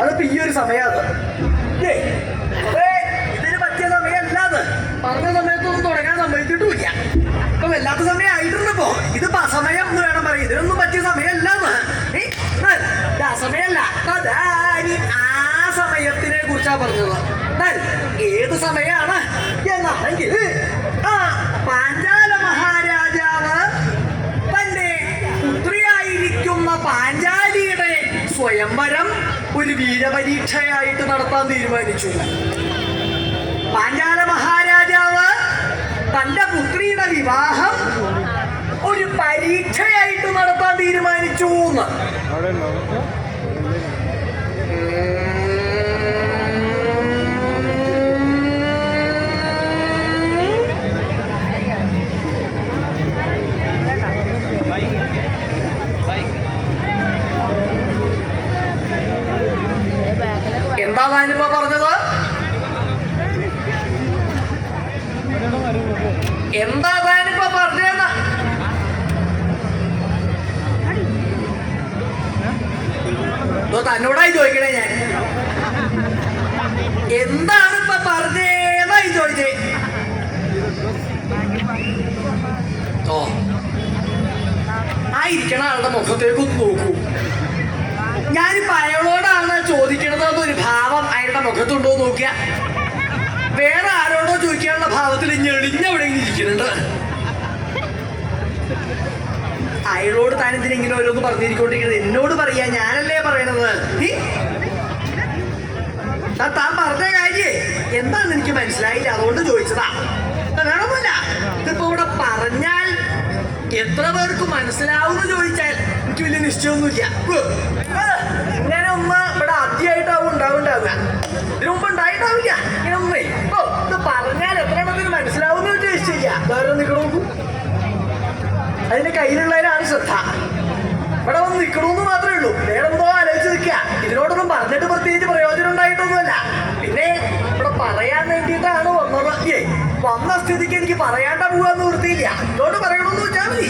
അതിപ്പോ ഈ ഒരു സമയമാണ് ഇതിന് പറ്റിയ സമയമല്ല അത് പറഞ്ഞ സമയത്തൊന്നും തുടങ്ങാൻ സമ്മതിച്ചിട്ടുമില്ല. ഇപ്പൊ വല്ലാത്ത സമയം ആയിട്ടുണ്ടപ്പോ ഇത് സമയം എന്ന് വേണം പറയും. ഇതിനൊന്നും പറ്റിയ സമയമല്ല സമയല്ല ആ സമയത്തിനെ കുറിച്ചാ പറഞ്ഞത്. ഏത് സമയാണ് എന്നാണെങ്കിൽ ആ പാഞ്ചാല മഹാരാജാവ് തന്റെ പുത്രിയായിരിക്കുന്ന പാഞ്ചാലിയുടെ സ്വയംവരം ഒരു വീരപരീക്ഷയായിട്ട് നടത്താൻ തീരുമാനിച്ചു. പാഞ്ചാല മഹാരാജാവ് തന്റെ പുത്രിയുടെ വിവാഹം ഒരു പരീക്ഷയായിട്ട് നടത്താൻ തീരുമാനിച്ചു എന്ന് എന്താ ഞാനിപ്പോ പറഞ്ഞത് എന്താ ഞാനിപ്പോ പറഞ്ഞതെന്ന് ഇതോ തന്നോടായി ചോദിക്കണേ ഞാൻ എന്താണ് ഇപ്പൊ പറഞ്ഞേന്നായി ചോദിച്ചേ. ഓ. ആ ഇരിക്കണ ആളുടെ മുഖത്തേക്ക് ഒന്ന് നോക്കൂ. ഞാനിപ്പോ അയാളോടാണ് ചോദിക്കണത് എന്നൊരു ഭാവം അയാളുടെ മുഖത്തുണ്ടോ നോക്കിയ. വേറെ ആരോടോ ചോദിക്കാനുള്ള ഭാവത്തിൽ ഞെളിഞ്ഞവിടെ ഇരിക്കുന്നുണ്ട്. അയാളോട് താൻ എന്തിനെങ്കിലും ഓരോന്ന് പറഞ്ഞിരിക്കൊണ്ടിരിക്കുന്നത്. എന്നോട് പറയാ ഞാനല്ലേ പറയണത്? കാര്യേ എന്താന്ന് എനിക്ക് മനസ്സിലായില്ല. അതുകൊണ്ട് ചോദിച്ചതാ. വേണമല്ല ഇതിപ്പോ ഇവിടെ പറഞ്ഞാൽ എത്ര പേർക്ക് മനസ്സിലാവുമെന്ന് ചോദിച്ചാൽ എനിക്ക് വലിയ നിശ്ചയമൊന്നുമില്ല. ഉവ്വ്. ഇങ്ങനെ ഒന്ന് ഇവിടെ ആദ്യമായിട്ടാവും ഉണ്ടാവുണ്ടാവുക. ഇതിനു മുമ്പ് ഉണ്ടായിട്ടാവില്ല ഇങ്ങനെ ഒന്നേ ഇത് പറഞ്ഞാൽ എത്ര എണ്ണത്തിന് മനസ്സിലാവുമെന്ന് ചോദിച്ചില്ല വേറെ നിൽക്കണ അതിന്റെ കയ്യിലുള്ളതിനാണ് ശ്രദ്ധ. ഇവിടെ വന്ന് നിൽക്കണമെന്ന് മാത്രമേ ഉള്ളൂ. വേറെ എന്തോ വന്ന സ്ഥിതിക്ക് എനിക്ക് പറയാണ്ട പോവാന്ന് വൃത്തിയില്ല. അതുകൊണ്ട് പറയണമെന്ന് വെച്ചാൽ മതി.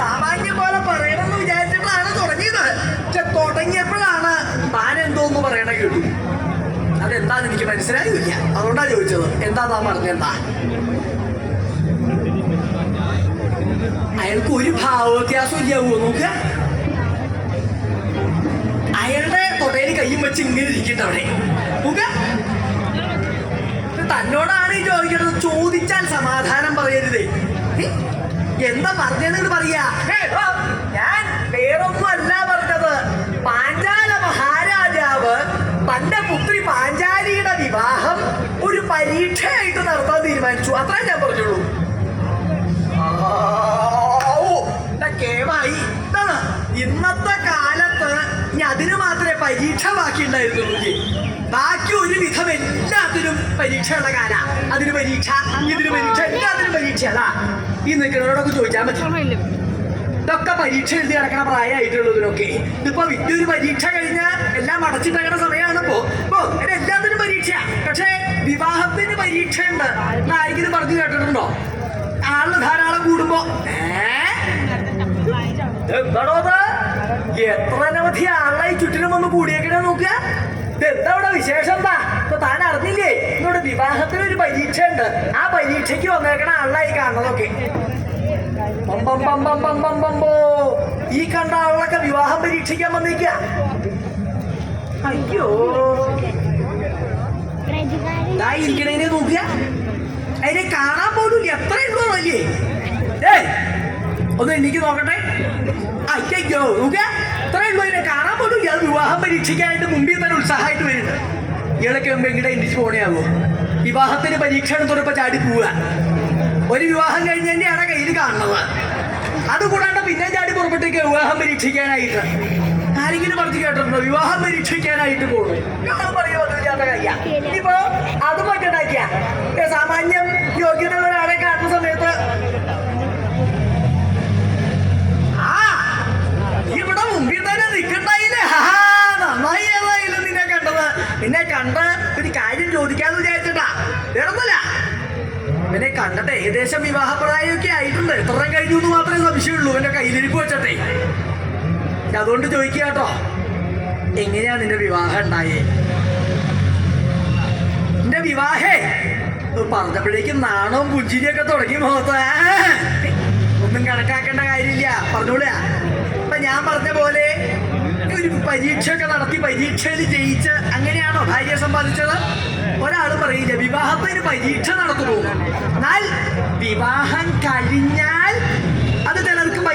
സാമാന്യം പോലെ പറയണമെന്ന് വിചാരിച്ചിട്ടാണ് തുടങ്ങിയത്. പക്ഷെ തുടങ്ങിയപ്പോഴാണ് താൻ എന്തോന്ന് പറയണ കേട്ടു. അതെന്താന്ന് എനിക്ക് മനസ്സിലായില്ല. അതുകൊണ്ടാ ചോദിച്ചത്. എന്താ താൻ പറഞ്ഞെന്താ അയാൾക്ക് ഒരു ഭാവവ്യത്യാസം ഇല്ലാവോ നോക്കുക അയാളുടെ തൊടയിൽ കയ്യും വെച്ച് ഇങ്ങനെ ഇരിക്കട്ടെ അവിടെ. ചോദിക്കുന്നത് ചോദിച്ചാൽ സമാധാനം പറയരുതേ? എന്താ പറഞ്ഞെന്ന് പറയാ? ഞാൻ വേറൊന്നും അല്ല പറഞ്ഞത്. പാഞ്ചാല മഹാരാജാവ് തന്റെ പുത്രി പാഞ്ചാലിയുടെ വിവാഹം ഒരു പരീക്ഷയായിട്ട് നടത്താൻ തീരുമാനിച്ചു. അത്രേ ഞാൻ പറഞ്ഞുള്ളൂ. കേമായി ഇന്നത്തെ കാലത്ത് ഇനി അതിന് മാത്രമേ പരീക്ഷ ബാക്കി ഉണ്ടായിരുന്നുള്ളൂ. ബാക്കി ഒരു വിധം എല്ലാത്തിനും പരീക്ഷയുള്ള കാല അതിന് പരീക്ഷ ഇതിന് പരീക്ഷ എല്ലാത്തിനും പരീക്ഷ അതാ ഈ നിൽക്കുന്നവരോടൊക്കെ ചോദിച്ചാൽ മതി. ഇതൊക്കെ പരീക്ഷ എഴുതി കിടക്കണ പ്രായമായിട്ടുള്ളതിനൊക്കെ ഇതിപ്പോ ഒരു പരീക്ഷ കഴിഞ്ഞാൽ എല്ലാം അടച്ചിട്ടങ്ങനെ സമയമാണ് ഇപ്പോ. എല്ലാത്തിനും പരീക്ഷ പക്ഷേ വിവാഹത്തിന് പരീക്ഷ ഉണ്ട് ആരെങ്കിലും പറഞ്ഞു കേട്ടിട്ടുണ്ടോ? ആൾ ധാരാളം കൂടുമ്പോ. ഏ? എന്താടോ അത്? എത്ര അനവധി ആളായി ചുറ്റിനും വന്ന് കൂടിയേക്കണേ നോക്കുക എന്താ ഇവിടെ വിശേഷം എന്താ? ഇപ്പൊ താൻ അറിഞ്ഞില്ലേ? ഇന്നോട് വിവാഹത്തിന് ഒരു പരീക്ഷ ഉണ്ട് ആ പരീക്ഷയ്ക്ക് വന്നേക്കണ ആളായി കാണുന്നതൊക്കെ. ഈ കണ്ട ആളൊക്കെ വിവാഹം പരീക്ഷിക്കാൻ വന്നേക്ക. അയ്യോ. ഇരിക്കണേനെ നോക്കുക അതിനെ കാണാൻ പോലും എത്ര ഉള്ളൂ അല്ലേ ഒന്ന് എനിക്ക് നോക്കട്ടെ. അയ്യോ നോക്കുക ഇത്രയും ഉള്ളൂ കാണാൻ പോലും ഇയാൾ വിവാഹം പരീക്ഷിക്കാനായിട്ട് മുമ്പിൽ തന്നെ ഉത്സാഹമായിട്ട് വരുന്നുണ്ട് ഇയാളൊക്കെ മുമ്പ് എങ്ങനെ എണ്ണിച്ച് പോണേയാവോ? വിവാഹത്തിന് പരീക്ഷ എടുത്തോടൊപ്പം ചാടി പോവുക ഒരു വിവാഹം കഴിഞ്ഞ് തന്നെയാണ് കയ്യിൽ കാണുന്നത്. അതുകൂടാണ്ട് പിന്നെ ചാടി പുറപ്പെട്ടേക്ക് വിവാഹം പരീക്ഷിക്കാനായിട്ട്. ആരെങ്കിലും പറഞ്ഞു കേട്ടിട്ടുണ്ടോ? വിവാഹം പരീക്ഷിക്കാനായിട്ട് പോകുന്നു ഞാൻ പറയുമോ അത് പറ്റുണ്ടാക്കിയ. സാമാന്യം യോഗ്യതയുള്ള സംശയമുള്ളൂ. എന്റെ കയ്യിലിരിപ്പ് വെച്ചട്ടെ. അതുകൊണ്ട് ചോദിക്കുക കേട്ടോ എങ്ങനെയാ നിന്റെ വിവാഹം ഉണ്ടായേ? നിന്റെ വിവാഹേ? പറഞ്ഞപ്പോഴേക്കും നാണവും പുഞ്ചിരിയൊക്കെ തുടങ്ങി മുഖത്ത്. ഒന്നും കണക്കാക്കേണ്ട കാര്യമില്ല. പറഞ്ഞോളിയ അപ്പൊ ഞാൻ പറഞ്ഞ പോലെ ഒരു പരീക്ഷയൊക്കെ നടത്തി പരീക്ഷയിൽ ജയിച്ച് അങ്ങനെയാണോ ഭാര്യ സമ്പാദിച്ചത്? ഒരാൾ പറയില്ല വിവാഹത്തിന് പരീക്ഷ നടത്തുന്നു. എന്നാൽ വിവാഹം കഴിഞ്ഞാൽ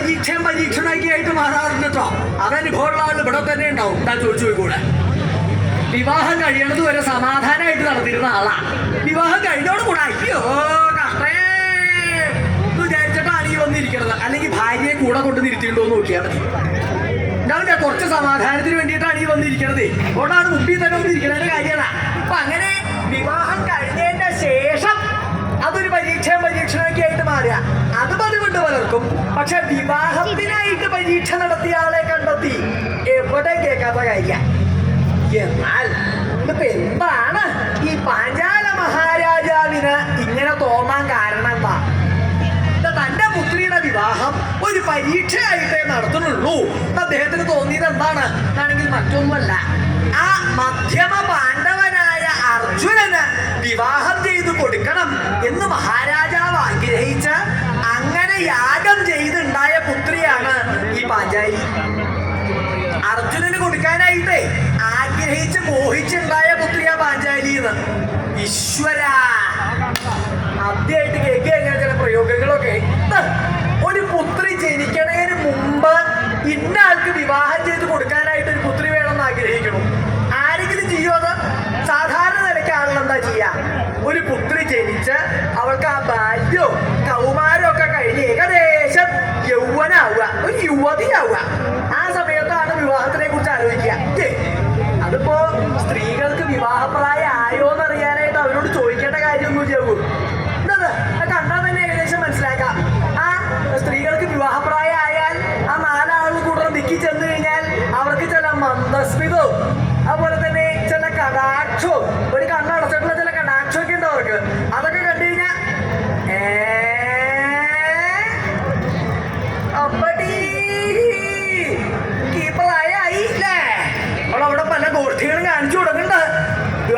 പരീക്ഷയും പരീക്ഷണമൊക്കെ ആയിട്ട് മാറാറുണ്ട് കേട്ടോ അതനുഭവമുള്ള ആൾ ഇവിടെ തന്നെ ഉണ്ടാവും. എന്താ ചോദിച്ചു പോയിക്കൂടെ വിവാഹം കഴിയണത് വരെ സമാധാനമായിട്ട് നടത്തിയിരുന്ന ആളാ. വിവാഹം കഴിഞ്ഞോട് കൂടെ. അയ്യോ കഷ്ടേ. വിചാരിച്ചിട്ടാണ് ഈ വന്നിരിക്കണത്. അല്ലെങ്കിൽ ഭാര്യയെ കൂടെ കൊണ്ട് നിർത്തിയിട്ടുണ്ടോ എന്ന് നോക്കിയാൽ മതി. ഉണ്ടാവില്ല കുറച്ച് സമാധാനത്തിന് വേണ്ടിയിട്ടാണ് ഈ വന്നിരിക്കണത്. അതുകൊണ്ടാണ് മുമ്പിൽ തന്നെ വന്നിരിക്കണതിന്റെ കാര്യമാണ്. അപ്പൊ അങ്ങനെ വിവാഹം കഴിഞ്ഞതിന്റെ ശേഷം അതൊരു പരീക്ഷയും പരീക്ഷണമൊക്കെ ആയിട്ട് മാറുക. അത് പതിവുണ്ട് പലർക്കും. പക്ഷെ വിവാഹത്തിനായിട്ട് പരീക്ഷ നടത്തിയ ആളെ കണ്ടെത്തി. എവിടെ കേൾക്കാത്ത കാര്യം. എന്നാൽ ഇപ്പൊ എന്താണ് ഈ പാഞ്ചാല മഹാരാജാവിന് ഇങ്ങനെ തോന്നാൻ കാരണം എന്താ? തന്റെ പുത്രിയുടെ വിവാഹം ഒരു പരീക്ഷയായിട്ടേ നടത്തുന്നുള്ളൂ. അദ്ദേഹത്തിന് തോന്നിയത് എന്താണ്? എന്നാണെങ്കിൽ മറ്റൊന്നുമല്ല. ആ മധ്യമ പാണ്ഡവനായ അർജുനന് വിവാഹം ചെയ്തു കൊടുക്കണം എന്ന് മഹാരാജാവ് ആഗ്രഹിച്ച അങ്ങനെ യാഗം ചെയ്തുണ്ടായ പുത്രിയാണ് ഈ പാഞ്ചാലി. അർജുനന് കൊടുക്കാനായിട്ടേ ആഗ്രഹിച്ച് മോഹിച്ചുണ്ടായ പുത്രിയാ പാഞ്ചാലി എന്ന് ഈശ്വര ഒരു പുത്രി ജനിച്ച് അവൾക്ക് ആ ബാല്യവും കൗമാരവും ഒക്കെ കഴിഞ്ഞ് ഏകദേശം യൗവനാവുക ഒരു യുവതിയാവുക. ആ സമയത്താണ് വിവാഹത്തിനെ കുറിച്ച് ആലോചിക്കുക. അതിപ്പോ സ്ത്രീകൾക്ക് വിവാഹപ്രായം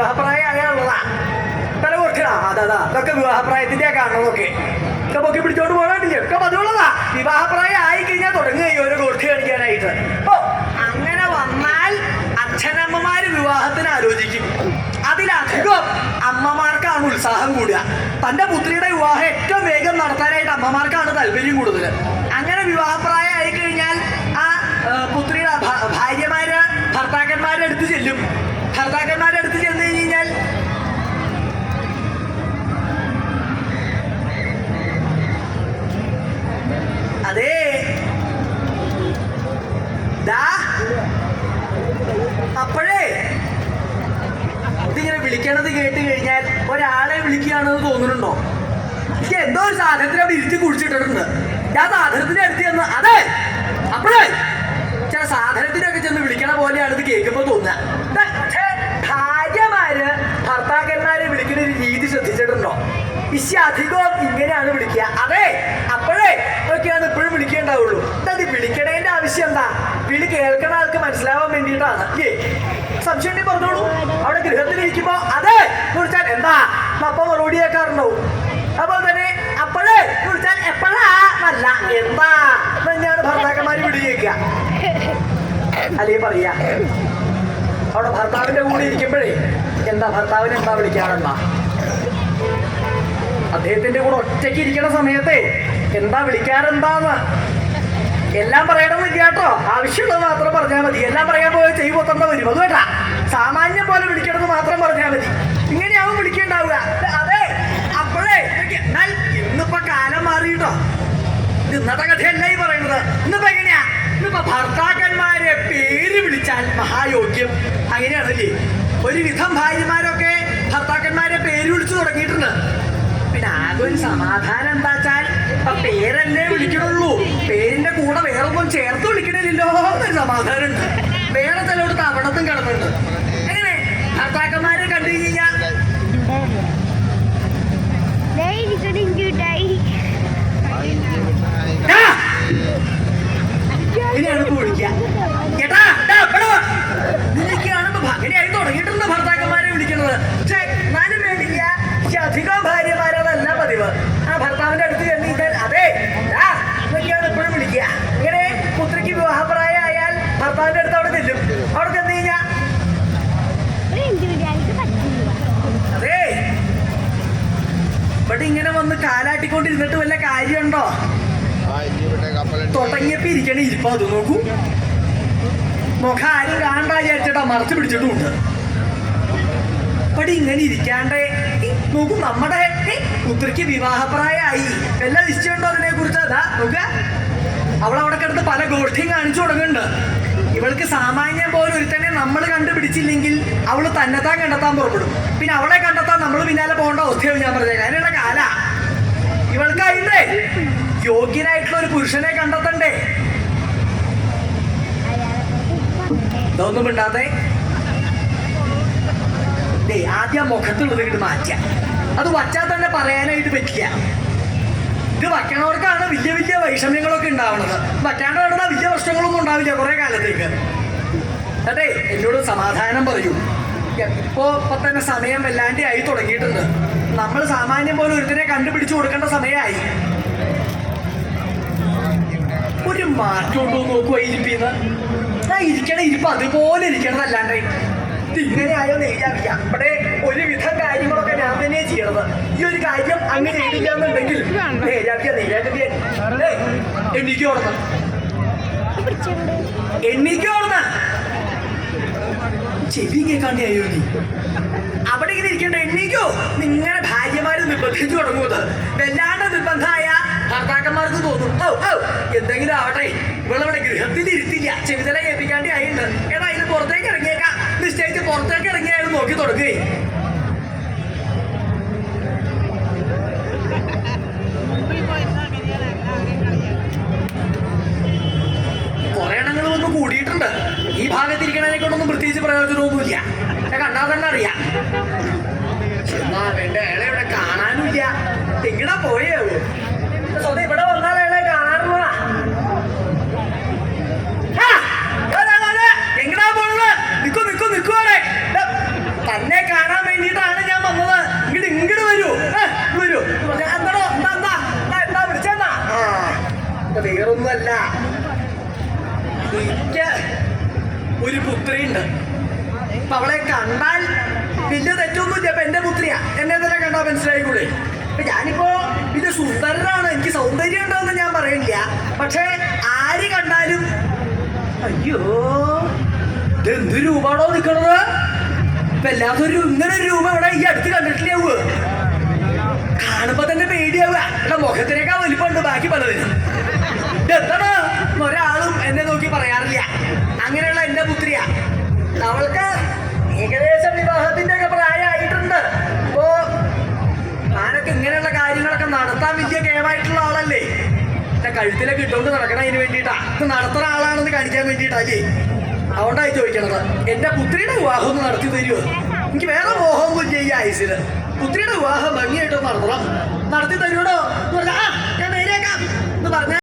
വിവാഹപ്രായമായുള്ളതാ പല ഗോഷ്ഠികളാ അതാ ഇതൊക്കെ വിവാഹപ്രായത്തിന്റെ കാണുന്നതൊക്കെ ഒക്കെ പൊക്കി പിടിച്ചോണ്ട് പോകാണ്ടില്ലേ ഒക്കെ പതിവുള്ളതാ. വിവാഹപ്രായം ആയി കഴിഞ്ഞാൽ തുടങ്ങുക ഓരോ ഗോഷ്ഠി കാണിക്കാനായിട്ട്. ഓ അങ്ങനെ വന്നാൽ അച്ഛനമ്മമാര് വിവാഹത്തിന് ആലോചിക്കും. അതിലധികം അമ്മമാർക്കാണ് ഉത്സാഹം കൂടുക. തന്റെ പുത്രിയുടെ വിവാഹം ഏറ്റവും വേഗം നടത്താനായിട്ട് അമ്മമാർക്കാണ് താല്പര്യം കൂടുതൽ അങ്ങനെ വിവാഹപ്രായം ആയി കഴിഞ്ഞാൽ ആ ഇശ്യ അധികവും ഇങ്ങനെയാണ് വിളിക്കുക. അതെ അപ്പോഴേ ഒക്കെയാണ് ഇപ്പോഴും വിളിക്കേണ്ടാവുള്ളൂ. അത് വിളിക്കണേന്റെ ആവശ്യം എന്താ? വിളി കേൾക്കുന്ന ആൾക്ക് മനസ്സിലാവാൻ വേണ്ടിയിട്ടാണ്. ഏ സംശയം പറഞ്ഞോളൂ. അവിടെ ഗൃഹത്തിലിരിക്കുമ്പോ അതെ കുറിച്ചാൽ എന്താ? അപ്പ മറുപടി കേൾക്കാറുണ്ടാവും. അപ്പോൾ തന്നെ അപ്പോഴേ കുറിച്ചാൽ എപ്പോഴാ? അല്ല എന്താ? തന്നെയാണ് ഭർത്താക്കന്മാര് വിളി കേൾക്കുക. അല്ലേ പറയാ? അവിടെ ഭർത്താവിന്റെ കൂടെ ഇരിക്കുമ്പോഴേ എന്താ ഭർത്താവിനെ എന്താ വിളിക്കാറെന്താ അദ്ദേഹത്തിന്റെ കൂടെ ഒറ്റയ്ക്ക് ഇരിക്കുന്ന സമയത്തെ എന്താ വിളിക്കാറെന്താന്ന് എല്ലാം പറയണമെന്നില്ല കേട്ടോ. ആവശ്യമുള്ളത് മാത്രം പറഞ്ഞാൽ മതി. എല്ലാം പറയാൻ പോയാൽ ചെയ്തു പൊത്തണ്ട വരും. അത് കേട്ടാ സാമാന്യം പോലെ വിളിക്കണമെന്ന് മാത്രം പറഞ്ഞാൽ മതി. ഇങ്ങനെയാവും വിളിക്കണ്ടാവുക. അതെ അപ്പോഴേ ഇന്നിപ്പോ കാലം മാറിയിട്ടോ ഇന്നത്തെ കഥയല്ല ഈ പറയുന്നത് ഇന്നിപ്പോ എങ്ങനെയാ? ഇന്നിപ്പോ ഭർത്താക്കന്മാരെ പേര് വിളിച്ചാൽ മഹായോഗ്യം. അങ്ങനെയാണല്ലേ? ഒരുവിധം ഭാര്യമാരൊക്കെ ഭർത്താക്കന്മാരെ പേര് വിളിച്ചു തുടങ്ങിയിട്ടുണ്ട്. ഒരു സമാധാനം എന്താ വെച്ചാൽ ഇപ്പൊ പേരല്ലേ വിളിക്കണുള്ളൂ. പേരിന്റെ കൂടെ വേറെ ഒന്നും ചേർത്ത് വിളിക്കണില്ലല്ലോ എന്നൊരു സമാധാനം ഉണ്ട്. വേറെ ചിലവിടെ അവിടത്തും കിടന്നുണ്ട് എങ്ങനെ ഭർത്താക്കന്മാരെ കണ്ടു കഴിഞ്ഞാൽ ചിരിച്ചോണ്ടിരുന്നിട്ട് ഇങ്ങനെ വന്ന് കാലാട്ടിക്കൊണ്ടിരുന്നിട്ട് വല്ല കാര്യമുണ്ടോ? തുടങ്ങിയപ്പോ ഇരിക്കണ ഇരിപ്പ അത് നോക്കൂ. മുഖം ആരും കാണണ്ട വിചാരിച്ചിട്ടാ മറച്ചു പിടിച്ചിട്ടുമുണ്ട്. പടി ഇങ്ങനെ ഇരിക്കാണ്ട് നോക്കൂ നമ്മുടെ പുത്രിക്ക് വിവാഹപ്രായമായി. വല്ല നിശ്ചയമുണ്ടോ അതിനെ കുറിച്ച് അതാ നോക്ക. അവളവിടെ കിടന്ന് പല ഗോഷ്ഠിയും കാണിച്ചു തുടങ്ങുന്നുണ്ട് ഇവൾക്ക് സാമാന്യം പോലെ ഒരുത്തനെ നമ്മൾ കണ്ടുപിടിച്ചില്ലെങ്കിൽ അവൾ തന്നെത്താൻ കണ്ടെത്താൻ പുറപ്പെടും. പിന്നെ അവളെ കണ്ടെത്താൻ അവസ്ഥയാവും ഞാൻ പറഞ്ഞേക്കാം അതിനുള്ള കാല. ഇവൾക്കായില്ലേ? യോഗ്യനായിട്ടുള്ള ഒരു പുരുഷനെ കണ്ടെത്തണ്ടേ? ഇതൊന്നും ഇണ്ടാതെ ആദ്യം മുഖത്തുള്ളത് ഇങ്ങോട്ട് മാറ്റുക അത് വച്ചാൽ തന്നെ പറയാനായിട്ട് പറ്റില്ല. ഇത് വയ്ക്കണവർക്കാണ് വലിയ വലിയ വൈഷമ്യങ്ങളൊക്കെ ഉണ്ടാവുന്നത് വയ്ക്കാണ്ട് വേണ്ട വലിയ പ്രശ്നങ്ങളൊന്നും ഉണ്ടാവില്ല കുറേ കാലത്തേക്ക്. അതെ എന്നോട് സമാധാനം പറയൂ. ഇപ്പോ ഇപ്പൊ തന്നെ സമയം വല്ലാണ്ട് ആയി തുടങ്ങിയിട്ടുണ്ട്. നമ്മൾ സാമാന്യം പോലെ ഒരുത്തിനെ കണ്ടുപിടിച്ചു കൊടുക്കേണ്ട സമയമായി. ഒരു മാറ്റം ഉണ്ടോ നോക്കുക ഇരിപ്പിന്ന്. ഞാൻ ഇരിക്കണ ഇരിപ്പ് അതുപോലെ ഇരിക്കണതല്ലാണ്ട് ഇങ്ങനെ ഇങ്ങനെയായോ നെയ്യാവില്ല ഇവിടെ ഒരുവിധം കാര്യങ്ങളൊക്കെ ഞാൻ തന്നെ ചെയ്യണത്. ഈ ഒരു കാര്യം അങ്ങനെ ചെയ്തില്ലാന്നുണ്ടെങ്കിൽ എന്നുണ്ടെങ്കിൽ നെയ്യാറിയ നെയ്യാറിയ എണ്ണിക്ക് ചെവി കേൾക്കാണ്ടായോ നീ. അവിടെ ഇങ്ങനെ ഇരിക്കേണ്ട എണ്ണിക്കോ. നിങ്ങളുടെ ഭാര്യമാര് നിർബന്ധിച്ചു തുടങ്ങുന്നത്. വല്ലാണ്ട് നിർബന്ധമായ ഭർത്താക്കന്മാർക്ക് തോന്നും. ഓ ഓ എന്തെങ്കിലും ആവട്ടെ. ഇവളവിടെ ഗൃഹത്തിൽ ഇരുത്തില്ല. ചെവിതല ഏൽപ്പിക്കാണ്ടി ആയിട്ടുണ്ട്. എടാ ഇത് പുറത്തേക്ക് ഇറങ്ങിയേക്കാം. നിശ്ചയിച്ച് പുറത്തേക്ക് ഇറങ്ങിയാലും നോക്കി തുടങ്ങുകയും കൂടിയിട്ടുണ്ട്. ഈ ഭാഗത്തിരിക്കണതിനെ പ്രയോജനമൊന്നുമില്ല ഞാൻ കണ്ടാൽ തന്നെ അറിയാം. വേണ്ട അയാളെ ഇവിടെ കാണാനുമില്ല. എങ്ങടാ പോയേ സ്വന്തം ഇവിടെ വന്നാൽ അയാളെ കാണാറുള്ളതാ. തന്നെ കാണാൻ വേണ്ടിയിട്ടാണ് ഞാൻ വന്നത്. ഇങ്ങോട്ട് ഇങ്ങോട്ട് വരൂ. വരൂ. എന്താടോ എന്താ എന്താ എന്താ, എന്താ വിളിച്ചെന്നാ വേറൊന്നുമല്ല. ഒരു പുത്രിയുണ്ട്. അപ്പൊ അവളെ കണ്ടാൽ വലിയ തെറ്റൊന്നും ഇല്ല. എന്റെ പുത്രിയാ. എന്നെ തന്നെ കണ്ടാ മനസ്സിലായിക്കൂടെ? അപ്പൊ ഞാനിപ്പോ ഇത് സുന്ദരനാണ്. എനിക്ക് സൗന്ദര്യം ഉണ്ടോന്ന് ഞാൻ പറയില്ല. പക്ഷെ ആര് കണ്ടാലും അയ്യോ ഇത് എന്ത് രൂപാണോ നിക്കണത്? ഇപ്പൊ എല്ലാത്തൊരു ഇങ്ങനെ ഒരു രൂപ ഇവിടെ ഈ അടുത്ത് കണ്ടിട്ടില്ലാവുക കാണുമ്പോ തന്നെ പേടിയാവുക. എന്റെ മുഖത്തിനേക്കാൾ വലിപ്പമുണ്ട് ബാക്കി പലതിനും എന്താണ്? ഒരാളും എന്നെ നോക്കി പറയാറില്ല. അങ്ങനെയുള്ള എന്റെ പുത്രിയാ. അവൾക്ക് ഏകദേശം വിവാഹത്തിന്റെ ഒക്കെ പ്രായമായിട്ടുണ്ട്. അപ്പോ താനൊക്കെ ഇങ്ങനെയുള്ള കാര്യങ്ങളൊക്കെ നടത്താൻ വിദ്യ കേമായിട്ടുള്ള ആളല്ലേ? എന്റെ കഴുത്തിലൊക്കെ ഇട്ടുകൊണ്ട് നടക്കണം അതിന് വേണ്ടിയിട്ടാ. ഇത് നടത്തുന്ന ആളാണെന്ന് കാണിക്കാൻ വേണ്ടിയിട്ടാ അല്ലേ അതുകൊണ്ടായി ചോദിക്കണത്. എന്റെ പുത്രിയുടെ വിവാഹം ഒന്ന് നടത്തി തരുമോ എനിക്ക് വേറെ മോഹം മോഹമൊന്നും ചെയ്യാം ആയുസിന് പുത്രിയുടെ വിവാഹം ഭംഗിയായിട്ട് നടത്തണം. നടത്തി തരൂടോ എന്ന് പറഞ്ഞാൽ ആ ഞാൻ നേരെയാക്കാം. എന്ന് പറഞ്ഞാൽ